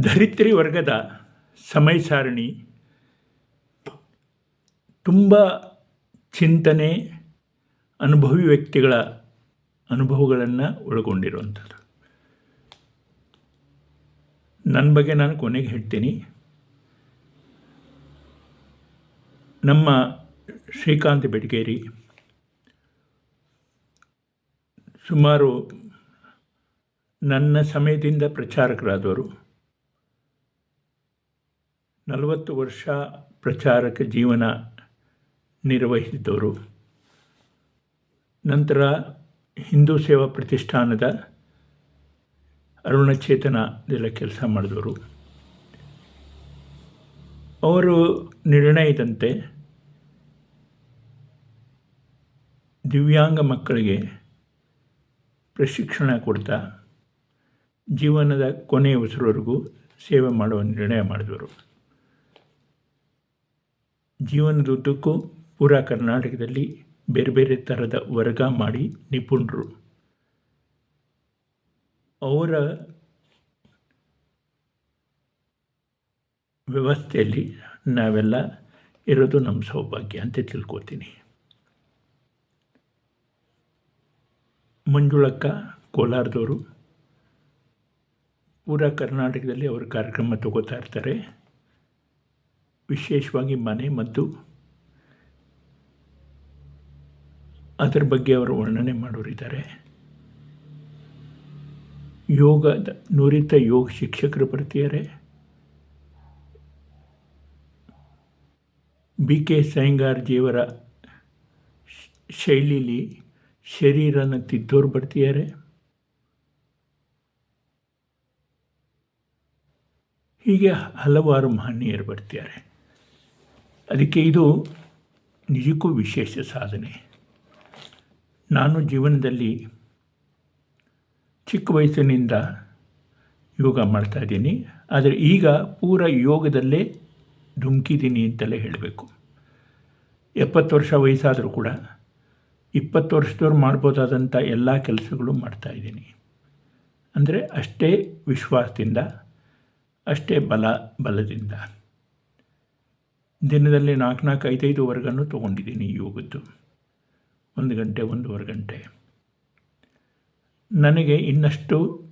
ಧರಿತ್ರಿ ವರ್ಗದ ಸಮಯ ಸಾರಣಿ ತುಂಬ ಚಿಂತನೆ, ಅನುಭವಿ ವ್ಯಕ್ತಿಗಳ ಅನುಭವಗಳನ್ನು ಒಳಗೊಂಡಿರುವಂಥದ್ದು. ನನ್ನ ಬಗ್ಗೆ ನಾನು ಕೊನೆಗೆ ಹೇಳ್ತೀನಿ. ನಮ್ಮ ಶ್ರೀಕಾಂತ್ ಬೆಟಗೇರಿ ಸುಮಾರು ನನ್ನ ಸಮಯದಿಂದ ಪ್ರಚಾರಕರಾದವರು ನಲವತ್ತು ವರ್ಷ ಪ್ರಚಾರಕ ಜೀವನ ನಿರ್ವಹಿಸಿದವರು. ನಂತರ ಹಿಂದೂ ಸೇವಾ ಪ್ರತಿಷ್ಠಾನದ ಅರುಣಚೇತನದೆಲ್ಲ ಕೆಲಸ ಮಾಡಿದವರು. ಅವರು ನಿರ್ಣಯದಂತೆ ದಿವ್ಯಾಂಗ ಮಕ್ಕಳಿಗೆ ಪ್ರಶಿಕ್ಷಣ ಕೊಡ್ತಾ ಜೀವನದ ಕೊನೆಯ ಉಸಿರವರೆಗೂ ಸೇವೆ ಮಾಡುವ ನಿರ್ಣಯ ಮಾಡಿದವರು. ಜೀವನದುದ್ದಕ್ಕೂ ಪೂರಾ ಕರ್ನಾಟಕದಲ್ಲಿ ಬೇರೆ ಬೇರೆ ಥರದ ವರ್ಗ ಮಾಡಿ ನಿಪುಣರು. ಅವರ ವ್ಯವಸ್ಥೆಯಲ್ಲಿ ನಾವೆಲ್ಲ ಇರೋದು ನಮ್ಮ ಸೌಭಾಗ್ಯ ಅಂತ ತಿಳ್ಕೊತೀನಿ. ಮಂಜುಳಕ್ಕ, ಕೋಲಾರದವರು ಪೂರಾ ಕರ್ನಾಟಕದಲ್ಲಿ ಅವರು ಕಾರ್ಯಕ್ರಮ ತಗೋತಾ ಇರ್ತಾರೆ. ವಿಶೇಷವಾಗಿ ಮನೆ ಮತ್ತು ಅದರ ಬಗ್ಗೆ ಅವರು ವರ್ಣನೆ ಮಾಡೋರಿದ್ದಾರೆ. ಯೋಗದ ನುರಿತ ಯೋಗ ಶಿಕ್ಷಕರು ಬರ್ತಿದ್ದಾರೆ. ಬಿ ಕೆ ಸೈಂಗಾರ್ಜಿಯವರ ಶೈಲಿಲಿ ಶರೀರನ ತಿದ್ದೋರು ಬರ್ತಿದ್ದಾರೆ. ಹೀಗೆ ಹಲವಾರು ಮಹನೀಯರು ಬರ್ತಿದ್ದಾರೆ. ಅದಕ್ಕೆ ಇದು ನಿಜಕ್ಕೂ ವಿಶೇಷ ಸಾಧನೆ. ನಾನು ಜೀವನದಲ್ಲಿ ಚಿಕ್ಕ ವಯಸ್ಸಿನಿಂದ ಯೋಗ ಮಾಡ್ತಾಯಿದ್ದೀನಿ ಆದರೆ ಈಗ ಪೂರ ಯೋಗದಲ್ಲೇ ಧುಮುಕಿದ್ದೀನಿ ಅಂತಲೇ ಹೇಳಬೇಕು. ಎಪ್ಪತ್ತು ವರ್ಷ ವಯಸ್ಸಾದರೂ ಕೂಡ ಇಪ್ಪತ್ತು ವರ್ಷದವ್ರು ಮಾಡ್ಬೋದಾದಂಥ ಎಲ್ಲ ಕೆಲಸಗಳು ಮಾಡ್ತಾಯಿದ್ದೀನಿ ಅಂದರೆ ಅಷ್ಟೇ ವಿಶ್ವಾಸದಿಂದ, ಅಷ್ಟೇ ಬಲ, ಬಲದಿಂದ. ದಿನದಲ್ಲಿ ನಾಲ್ಕು ನಾಲ್ಕು ಐದೈದು ವರ್ಗನೂ ತೊಗೊಂಡಿದ್ದೀನಿ ಯೋಗದ್ದು ಒಂದು ಗಂಟೆ, ಒಂದೂವರೆ ಗಂಟೆ. ನನಗೆ ಇನ್ನಷ್ಟು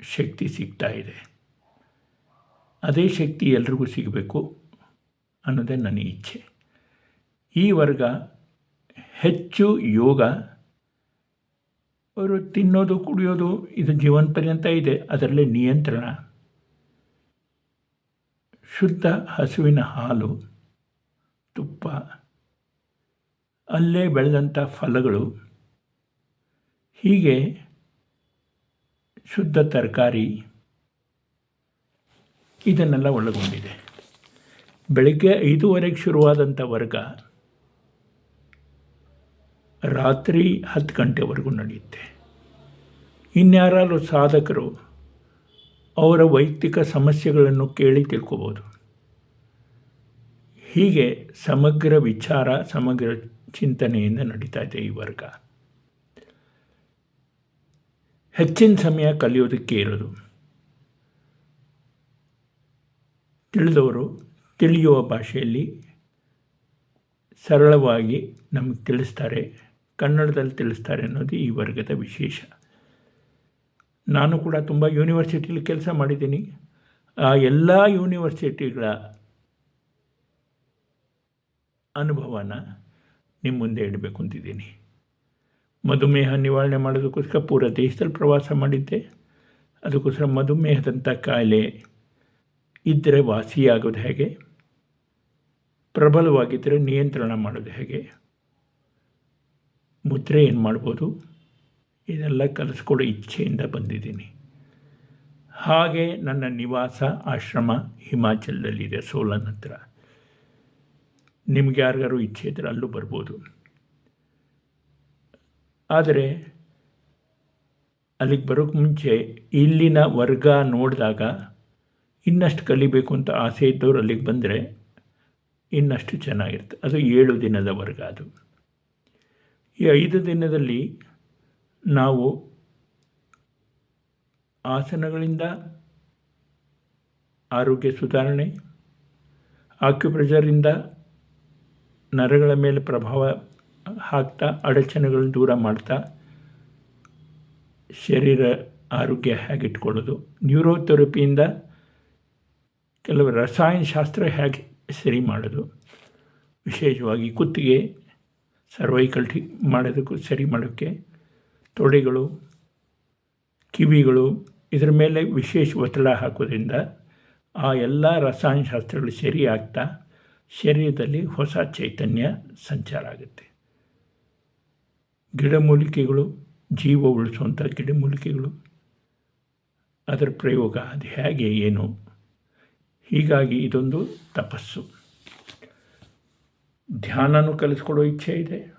ಶಕ್ತಿ ಸಿಗ್ತಾ ಇದೆ. ಅದೇ ಶಕ್ತಿ ಎಲ್ರಿಗೂ ಸಿಗಬೇಕು ಅನ್ನೋದೇ ನನ್ನ ಇಚ್ಛೆ. ಈ ವರ್ಗ ಹೆಚ್ಚು ಯೋಗ, ಅವರು ತಿನ್ನೋದು, ಕುಡಿಯೋದು, ಇದು ಜೀವನ ಪರ್ಯಂತ ಇದೆ. ಅದರಲ್ಲೇ ನಿಯಂತ್ರಣ, ಶುದ್ಧ ಹಸುವಿನ ಹಾಲು ತುಪ್ಪ. ಅಲ್ಲೇ ಬೆಳೆದಂಥ ಫಲಗಳು ಹೀಗೆ ಶುದ್ಧ ತರಕಾರಿ ಇದನ್ನೆಲ್ಲ ಒಳಗೊಂಡಿದೆ. ಬೆಳಗ್ಗೆ ಐದೂವರೆಗೆ ಶುರುವಾದಂಥ ವರ್ಗ ರಾತ್ರಿ ಹತ್ತು ಗಂಟೆವರೆಗೂ ನಡೆಯುತ್ತೆ. ಇನ್ಯಾರಾದರೂ ಸಾಧಕರು ಅವರ ವೈಯಕ್ತಿಕ ಸಮಸ್ಯೆಗಳನ್ನು ಕೇಳಿ ತಿಳ್ಕೊಬೋದು. ಹೀಗೆ ಸಮಗ್ರ ವಿಚಾರ, ಸಮಗ್ರ ಚಿಂತನೆಯಿಂದ ನಡೀತಾ ಇದೆ ಈ ವರ್ಗ. ಹೆಚ್ಚಿನ ಸಮಯ ಕಲಿಯೋದಕ್ಕೆ ಇರೋದು. ತಿಳಿದವರು ತಿಳಿಯುವ ಭಾಷೆಯಲ್ಲಿ ಸರಳವಾಗಿ ನಮಗೆ ತಿಳಿಸ್ತಾರೆ, ಕನ್ನಡದಲ್ಲಿ ತಿಳಿಸ್ತಾರೆ ಅನ್ನೋದು ಈ ವರ್ಗದ ವಿಶೇಷ. ನಾನು ಕೂಡ ತುಂಬ ಯೂನಿವರ್ಸಿಟಿಯಲ್ಲಿ ಕೆಲಸ ಮಾಡಿದ್ದೀನಿ. ಆ ಎಲ್ಲ ಯೂನಿವರ್ಸಿಟಿಗಳ ಅನುಭವನ ನಿಮ್ಮ ಮುಂದೆ ಇಡಬೇಕು ಅಂತಿದ್ದೀನಿ. ಮಧುಮೇಹ ನಿವಾರಣೆ ಮಾಡೋದಕ್ಕೋಸ್ಕರ ಪೂರ ದೇಶದಲ್ಲಿ ಪ್ರವಾಸ ಮಾಡಿದ್ದೆ. ಅದಕ್ಕೋಸ್ಕರ ಮಧುಮೇಹದಂಥ ಕಾಯಿಲೆ ಇದ್ದರೆ ವಾಸಿಯಾಗೋದು ಹೇಗೆ? ಪ್ರಬಲವಾಗಿದ್ದರೆ ನಿಯಂತ್ರಣ ಮಾಡೋದು ಹೇಗೆ? ಮುದ್ರೆ ಏನು ಮಾಡ್ಬೋದು? ಇದೆಲ್ಲ ಕಲಿಸ್ಕೊಡೋ ಇಚ್ಛೆಯಿಂದ ಬಂದಿದ್ದೀನಿ. ಹಾಗೆ ನನ್ನ ನಿವಾಸ ಆಶ್ರಮ ಹಿಮಾಚಲದಲ್ಲಿದೆ ಸೋಲನ್ ಹತ್ರ ನಿಮ್ಗೆ ಯಾರಿಗಾರು ಇಚ್ಛೆ ಇದ್ದರೆ ಅಲ್ಲೂ ಬರ್ಬೋದು. ಆದರೆ ಅಲ್ಲಿಗೆ ಬರೋಕ್ಕೆ ಮುಂಚೆ ಇಲ್ಲಿನ ವರ್ಗ ನೋಡಿದಾಗ ಇನ್ನಷ್ಟು ಕಲಿಬೇಕು ಅಂತ ಆಸೆ ಇದ್ದವ್ರು ಅಲ್ಲಿಗೆ ಬಂದರೆ ಇನ್ನಷ್ಟು ಚೆನ್ನಾಗಿರುತ್ತೆ. ಅದು ಏಳು ದಿನದ ವರ್ಗ ಅದು. ಈ ಐದು ದಿನದಲ್ಲಿ ನಾವು ಆಸನಗಳಿಂದ ಆರೋಗ್ಯ ಸುಧಾರಣೆ ಆಕ್ಯುಪ್ರೆಷರಿಂದ ನರಗಳ ಮೇಲೆ ಪ್ರಭಾವ ಹಾಕ್ತಾ, ಅಡಚಣೆಗಳನ್ನು ದೂರ ಮಾಡ್ತಾ, ಶರೀರ ಆರೋಗ್ಯ ಹೇಗಿಟ್ಕೊಳ್ಳೋದು ನ್ಯೂರೋಥೆರಪಿಯಿಂದ ಕೆಲವು ರಸಾಯನಶಾಸ್ತ್ರ ಹೇಗೆ ಸರಿ ಮಾಡೋದು? ವಿಶೇಷವಾಗಿ ಕುತ್ತಿಗೆ ಸರ್ವೈಕಲ್ ಟಿ ಮಾಡೋದಕ್ಕೂ ಸರಿ ಮಾಡೋಕ್ಕೆ, ತೊಡೆಗಳು, ಕಿವಿಗಳು, ಇದರ ಮೇಲೆ ವಿಶೇಷ ಒತ್ತಡ ಹಾಕೋದ್ರಿಂದ ಆ ಎಲ್ಲ ರಸಾಯನಶಾಸ್ತ್ರಗಳು ಸರಿ ಆಗ್ತಾ ಶರೀರದಲ್ಲಿ ಹೊಸ ಚೈತನ್ಯ ಸಂಚಾರ ಆಗುತ್ತೆ. ಗಿಡಮೂಲಿಕೆಗಳು ಜೀವ ಉಳಿಸುವಂಥ ಗಿಡಮೂಲಿಕೆಗಳು, ಅದರ ಪ್ರಯೋಗ ಅದು ಹೇಗೆ, ಏನು? ಹೀಗಾಗಿ ಇದೊಂದು ತಪಸ್ಸು. ಧ್ಯಾನನೂ ಕಲಿಸ್ಕೊಡೋ ಇಚ್ಛೆ ಇದೆ.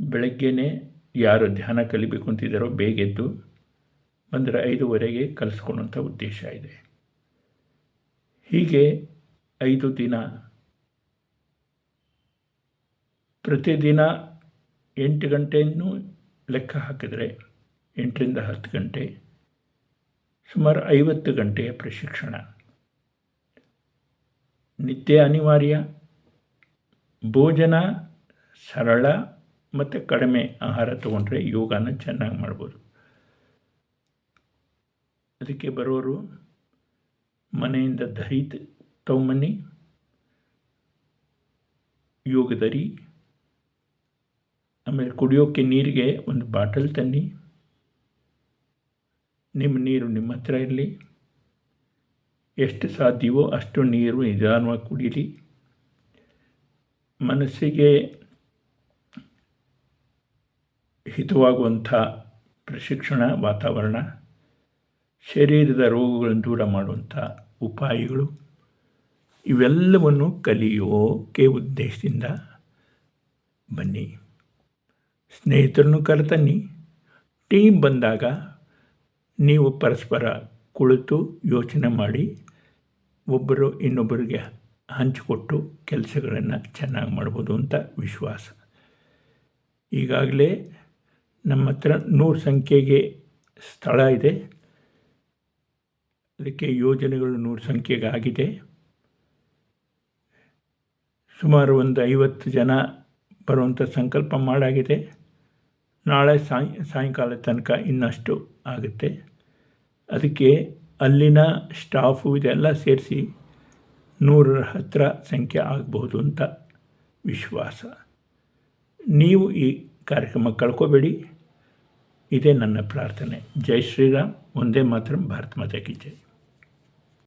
ಬೆಳಗ್ಗೆನೇ ಯಾರು ಧ್ಯಾನ ಕಲಿಬೇಕು ಅಂತಿದ್ದಾರೋ ಬೇಗೆದ್ದು ಬಂದರೆ ಐದುವರೆಗೆ ಕಲಿಸ್ಕೊಳೋಂಥ ಉದ್ದೇಶ ಇದೆ. ಹೀಗೆ ಐದು ದಿನ. ಪ್ರತಿದಿನ ಎಂಟು ಗಂಟೆಯನ್ನು ಲೆಕ್ಕ ಹಾಕಿದರೆ ಎಂಟರಿಂದ ಹತ್ತು ಗಂಟೆ, ಸುಮಾರು ಐವತ್ತು ಗಂಟೆಯ ಪ್ರಶಿಕ್ಷಣ. ನಿತ್ಯ ಅನಿವಾರ್ಯ, ಭೋಜನ ಸರಳ ಮತ್ತು ಕಡಿಮೆ ಆಹಾರ ತಗೊಂಡ್ರೆ ಯೋಗನ ಚೆನ್ನಾಗಿ ಮಾಡ್ಬೋದು. ಅದಕ್ಕೆ ಬರೋರು ಮನೆಯಿಂದ ದರಿ ತಗೊಂಬನ್ನಿ ಯೋಗದರಿ, ಆಮೇಲೆ ಕುಡಿಯೋಕ್ಕೆ ನೀರಿಗೆ ಒಂದು ಬಾಟಲ್ ತನ್ನಿ. ನಿಮ್ಮ ನೀರು ನಿಮ್ಮ ಹತ್ರ ಇರಲಿ. ಎಷ್ಟು ಸಾಧ್ಯವೋ ಅಷ್ಟು ನೀರು ನಿಧಾನವಾಗಿ ಕುಡೀರಿ ಮನಸ್ಸಿಗೆ ಹಿತವಾಗುವಂಥ ಪ್ರಶಿಕ್ಷಣ, ವಾತಾವರಣ, ಶರೀರದ ರೋಗಗಳನ್ನು ದೂರ ಮಾಡುವಂಥ ಉಪಾಯಗಳು. ಇವೆಲ್ಲವನ್ನು ಕಲಿಯೋಕೆ ಉದ್ದೇಶದಿಂದ ಬನ್ನಿ. ಸ್ನೇಹಿತರನ್ನು ಕರೆತನ್ನಿ. ಟೀಮ್ ಬಂದಾಗ ನೀವು ಪರಸ್ಪರ ಕುಳಿತು ಯೋಚನೆ ಮಾಡಿ, ಒಬ್ಬರು ಇನ್ನೊಬ್ಬರಿಗೆ ಹಂಚಿಕೊಟ್ಟು ಕೆಲಸಗಳನ್ನು ಚೆನ್ನಾಗಿ ಮಾಡ್ಬೋದು ಅಂತ ವಿಶ್ವಾಸ. ಈಗಾಗಲೇ ನಮ್ಮ ಹತ್ರ ನೂರು ಸಂಖ್ಯೆಗೆ ಸ್ಥಳ ಇದೆ. ಅದಕ್ಕೆ ಯೋಜನೆಗಳು ನೂರು ಸಂಖ್ಯೆಗೆ ಆಗಿದೆ ಸುಮಾರು ಒಂದು ಐವತ್ತು ಜನ ಬರುವಂಥ ಸಂಕಲ್ಪ ಮಾಡಾಗಿದೆ. ನಾಳೆ ಸಾಯ್, ಸಾಯಂಕಾಲ ತನಕ ಇನ್ನಷ್ಟು ಆಗುತ್ತೆ. ಅದಕ್ಕೆ ಅಲ್ಲಿನ ಸ್ಟಾಫು ಇದೆಲ್ಲ ಸೇರಿಸಿ ನೂರರ ಹತ್ತಿರ ಸಂಖ್ಯೆ ಆಗಬಹುದು ಅಂತ ವಿಶ್ವಾಸ. ನೀವು ಈ ಕಾರ್ಯಕ್ರಮ ಕಳ್ಕೋಬೇಡಿ. ಇದೇ ನನ್ನ ಪ್ರಾರ್ಥನೆ. ಜೈ ಶ್ರೀರಾಮ್. ಒಂದೇ ಮಾತ್ರ ಭಾರತ ಮಾತಾ ಕಿ ಜೈ.